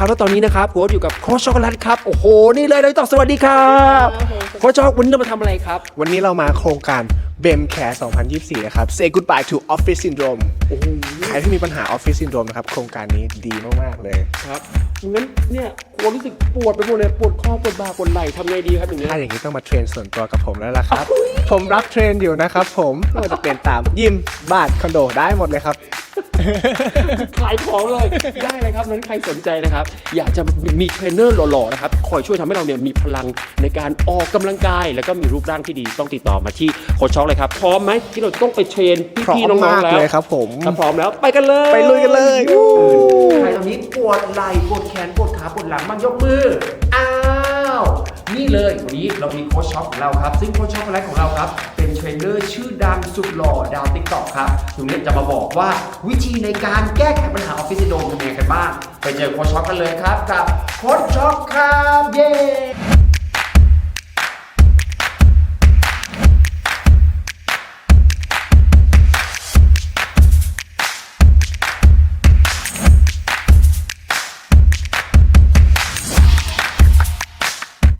นะครับแล้วตอนนี้นะครับโค้ชอยู่กับโค้ชช็อกโกแลตครับโอ้โหนี่เลยเลยต้องสวัสดีครับโค้ชช็อกวันนี้เรามาทำอะไรครับ วันนี้เรามาโครงการ BEM Care 2024 นะครับ Say Goodbye to Office Syndrome โอ้โหใครที่มีปัญหา Office Syndrome นะครับ โครงการนี้ดีมาก ๆ เลยครับงั้นเนี่ยโค้ชรู้สึกปวดไปหมดเลย ปวดข้อปวดบ่าปวดไหล่ทำไงดีครับอย่างเงี้ยถ้าอย่างนี้ต้องมาเทรนส่วนตัวกับผมแล้วล่ะครับ ผมรับเทรนอยู่นะครับผมไม่ว่าจะเป็นตามยิมบ้านคอนโดได้หมดเลยครับ ขายของเลยได้เลยครับนั้นใครสนใจนะครับ อยากจะมีเทรนเนอร์หล่อๆนะครับคอยช่วยทำให้เราเนี่ยมีพลังในการออกกำลังกาย แล้วก็มีรูปร่างที่ดีต้องติดต่อมาที่โค้ชช็อกเลยครับพร้อมไหมที่เราต้องไปเทรนพร้อมพี่ๆน้องมากๆแล้วเลยครับผม ถ้าพร้อมแล้วไปกันเลย ไปลุยกันเลย ใครตอนนี้ปวดไหล่ปวดแขนปวดขาปวดหลังบ้างยกมือ อ้าว นี่เลยวันนี้เรามีโค้ชช็อปของเราครับ ซึ่งโค้ชช็อปคนแรของเราครับ เป็นเทรนเนอร์ชื่อดังสุดหล่อดาวติ๊กต็อกครับตรงนี้จะมาบอกว่าวิธีในการแก้ไขปัญหาออฟฟิศซิโดรมทำยังไงกันบ้าง ไปเจอโค้ชช็อปกันเลยครับกับโค้ชช็อปครับ เย้